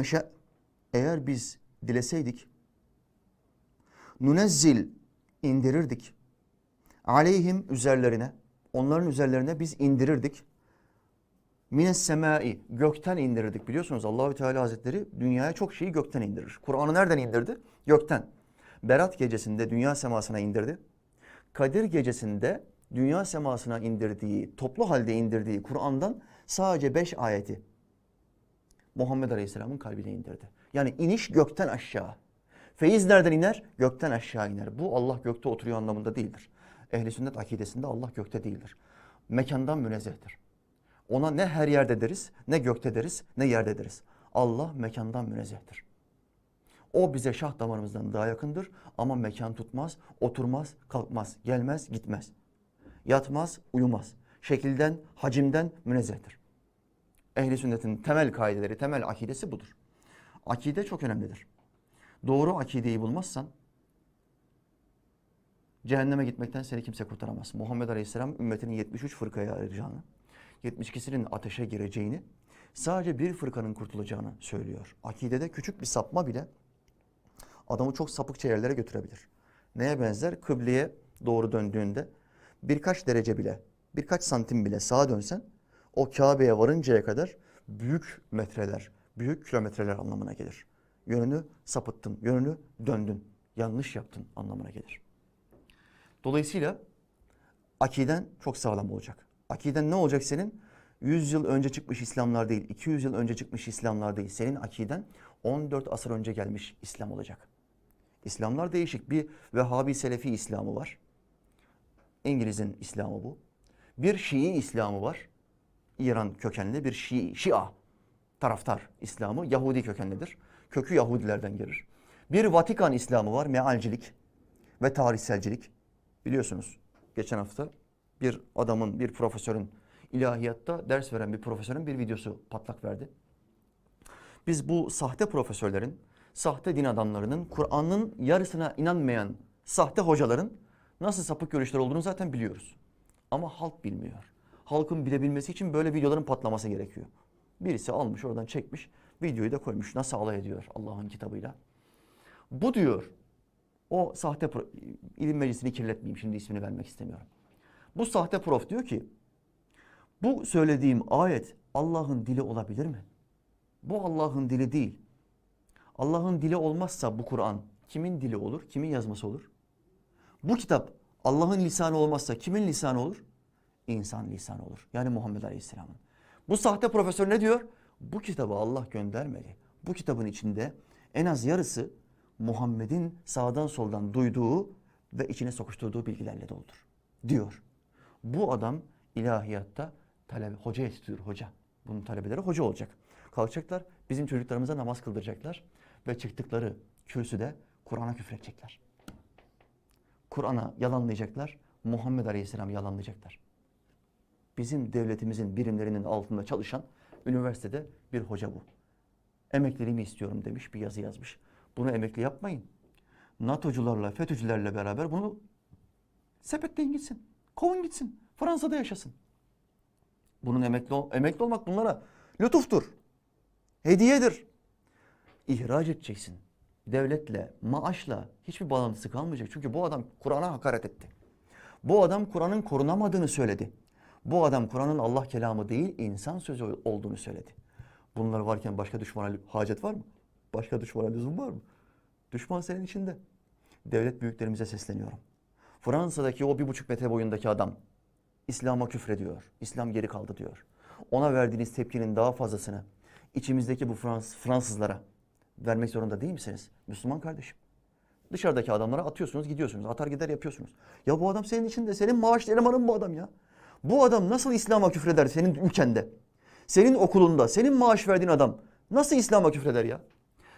neşe eğer biz dileseydik nunezzil indirirdik. Aleyhim üzerlerine onların üzerlerine biz indirirdik. Mines semai gökten indirirdik biliyorsunuz Allahü Teala Hazretleri dünyaya çok şeyi gökten indirir. Kur'an'ı nereden indirdi? Gökten. Berat gecesinde dünya semasına indirdi. Kadir gecesinde dünya semasına indirdiği, toplu halde indirdiği Kur'an'dan sadece beş ayeti Muhammed Aleyhisselam'ın kalbine indirdi. Yani iniş gökten aşağı. Feyiz nereden iner? Gökten aşağı iner. Bu Allah gökte oturuyor anlamında değildir. Ehli sünnet akidesinde Allah gökte değildir. Mekandan münezzehtir. Ona ne her yerde deriz, ne gökte deriz, ne yerde deriz. Allah mekandan münezzehtir. O bize şah damarımızdan daha yakındır ama mekan tutmaz, oturmaz, kalkmaz, gelmez, gitmez. Yatmaz, uyumaz. Şekilden, hacimden münezzehtir. Ehli sünnetin temel kaideleri, temel akidesi budur. Akide çok önemlidir. Doğru akideyi bulmazsan cehenneme gitmekten seni kimse kurtaramaz. Muhammed Aleyhisselam ümmetinin 73 fırkaya ayıracağını, 72'sinin ateşe gireceğini, sadece bir fırkanın kurtulacağını söylüyor. Akidede küçük bir sapma bile adamı çok sapıkça yerlere götürebilir. Neye benzer? Kıbleye doğru döndüğünde birkaç derece bile, birkaç santim bile sağa dönsen o Kabe'ye varıncaya kadar büyük metreler, büyük kilometreler anlamına gelir. Yönünü sapıttın, yönünü döndün, yanlış yaptın anlamına gelir. Dolayısıyla akiden çok sağlam olacak. Akiden ne olacak senin? 100 yıl önce çıkmış İslamlar değil, 200 yıl önce çıkmış İslamlar değil. Senin akiden 14 asır önce gelmiş İslam olacak. İslamlar değişik. Bir Vehhabi Selefi İslamı var. İngiliz'in İslamı bu. Bir Şii İslamı var. İran kökenli bir Şii, Şia taraftar İslamı. Yahudi kökenlidir. Kökü Yahudilerden gelir. Bir Vatikan İslamı var. Mealcilik ve tarihselcilik. Biliyorsunuz geçen hafta bir adamın, bir profesörün ilahiyatta ders veren bir profesörün bir videosu patlak verdi. Biz bu sahte profesörlerin, sahte din adamlarının, Kur'an'ın yarısına inanmayan sahte hocaların nasıl sapık görüşler olduğunu zaten biliyoruz. Ama halk bilmiyor. Halkın bilebilmesi için böyle videoların patlaması gerekiyor. Birisi almış oradan çekmiş, videoyu da koymuş. Nasıl alay ediyor Allah'ın kitabıyla. Bu diyor, o sahte pro- ilim meclisini kirletmeyeyim şimdi ismini vermek istemiyorum. Bu sahte prof diyor ki, bu söylediğim ayet Allah'ın dili olabilir mi? Bu Allah'ın dili değil. Allah'ın dili olmazsa bu Kur'an kimin dili olur, kimin yazması olur? Bu kitap Allah'ın lisanı olmazsa kimin lisanı olur? İnsan lisanı olur. Yani Muhammed Aleyhisselam'ın. Bu sahte profesör ne diyor? Bu kitabı Allah göndermedi. Bu kitabın içinde en az yarısı Muhammed'in sağdan soldan duyduğu ve içine sokuşturduğu bilgilerle doludur. Diyor. Bu adam ilahiyatta talebe, hoca istiyor hoca. Bunun talebeleri hoca olacak. Kalkacaklar bizim çocuklarımıza namaz kıldıracaklar ve çıktıkları kürsüde Kur'an'a küfredecekler. Kur'an'a yalanlayacaklar. Muhammed Aleyhisselam'ı yalanlayacaklar. Bizim devletimizin birimlerinin altında çalışan üniversitede bir hoca bu. Emekliliğimi istiyorum demiş bir yazı yazmış. Bunu emekli yapmayın. NATO'cularla, FETÖ'cülerle beraber bunu sepetleyin gitsin. Kovun gitsin. Fransa'da yaşasın. Bunun emekli, emekli olmak bunlara lütuftur. Hediyedir. İhraç edeceksin. Devletle, maaşla hiçbir bağlantısı kalmayacak. Çünkü bu adam Kur'an'a hakaret etti. Bu adam Kur'an'ın korunamadığını söyledi. Bu adam Kur'an'ın Allah kelamı değil, insan sözü olduğunu söyledi. Bunlar varken başka düşmana hacet var mı? Başka düşmana lüzum var mı? Düşman senin içinde. Devlet büyüklerimize sesleniyorum. Fransa'daki o bir buçuk metre boyundaki adam İslam'a küfrediyor. İslam geri kaldı diyor. Ona verdiğiniz tepkinin daha fazlasını içimizdeki bu Frans, Fransızlara vermek zorunda değil misiniz? Müslüman kardeşim. Dışarıdaki adamlara atıyorsunuz gidiyorsunuz. Atar gider yapıyorsunuz. Ya bu adam senin içinde. Senin maaş elemanın bu adam ya. Bu adam nasıl İslam'a küfreder senin ülkende? Senin okulunda, senin maaş verdiğin adam nasıl İslam'a küfreder ya?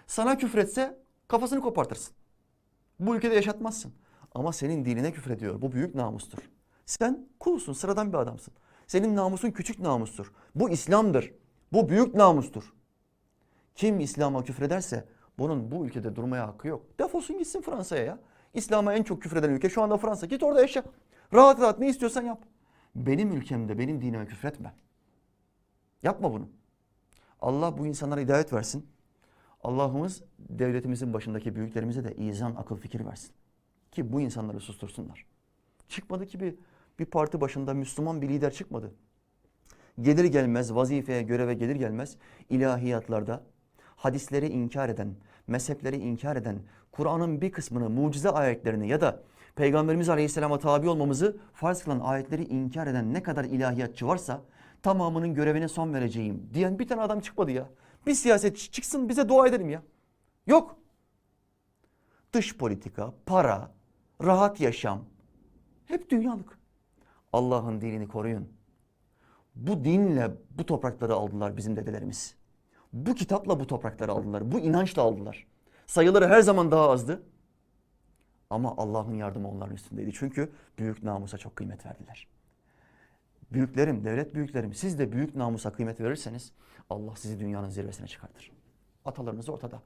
Sana küfretse kafasını kopartırsın. Bu ülkede yaşatmazsın. Ama senin dinine küfrediyor. Bu büyük namustur. Sen kulsun, sıradan bir adamsın. Senin namusun küçük namustur. Bu İslam'dır. Bu büyük namustur. Kim İslam'a küfrederse bunun bu ülkede durmaya hakkı yok. Defolsun gitsin Fransa'ya ya. İslam'a en çok küfreden ülke şu anda Fransa. Git orada yaşa. Rahat rahat ne istiyorsan yap. Benim ülkemde benim dinime küfretme. Yapma bunu. Allah bu insanlara hidayet versin. Allah'ımız devletimizin başındaki büyüklerimize de izan, akıl fikir versin. Ki bu insanları sustursunlar. Çıkmadı ki bir, bir parti başında Müslüman bir lider çıkmadı. Gelir gelmez, vazifeye, göreve gelir gelmez ilahiyatlarda hadisleri inkar eden, mezhepleri inkar eden, Kur'an'ın bir kısmını, mucize ayetlerini ya da Peygamberimiz Aleyhisselam'a tabi olmamızı farz kılan ayetleri inkar eden ne kadar ilahiyatçı varsa tamamının görevine son vereceğim diyen bir tane adam çıkmadı ya. Bir siyasetçi çıksın bize dua edelim ya. Yok. Dış politika, para, rahat yaşam hep dünyalık. Allah'ın dinini koruyun. Bu dinle bu toprakları aldılar bizim dedelerimiz. Bu kitapla bu toprakları aldılar. Bu inançla aldılar. Sayıları her zaman daha azdı. Ama Allah'ın yardımı onların üstündeydi. Çünkü büyük namusa çok kıymet verdiler. Büyüklerim, devlet büyüklerim siz de büyük namusa kıymet verirseniz Allah sizi dünyanın zirvesine çıkartır. Atalarınız ortada.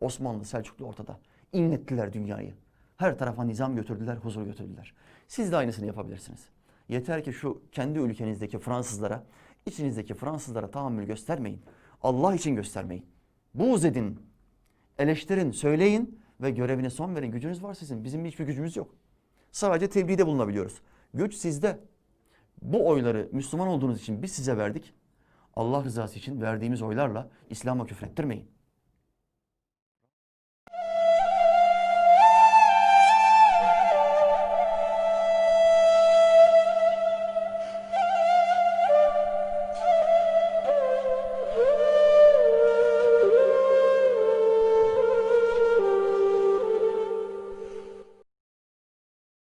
Osmanlı, Selçuklu ortada. İnlettiler dünyayı. Her tarafa nizam götürdüler, huzur götürdüler. Siz de aynısını yapabilirsiniz. Yeter ki şu kendi ülkenizdeki Fransızlara, içinizdeki Fransızlara tahammül göstermeyin. Allah için göstermeyin. Buğz edin, eleştirin, söyleyin ve görevine son verin. Gücünüz var sizin. Bizim hiçbir gücümüz yok. Sadece tebliğde bulunabiliyoruz. Güç sizde. Bu oyları Müslüman olduğunuz için biz size verdik. Allah rızası için verdiğimiz oylarla İslam'a küfrettirmeyin.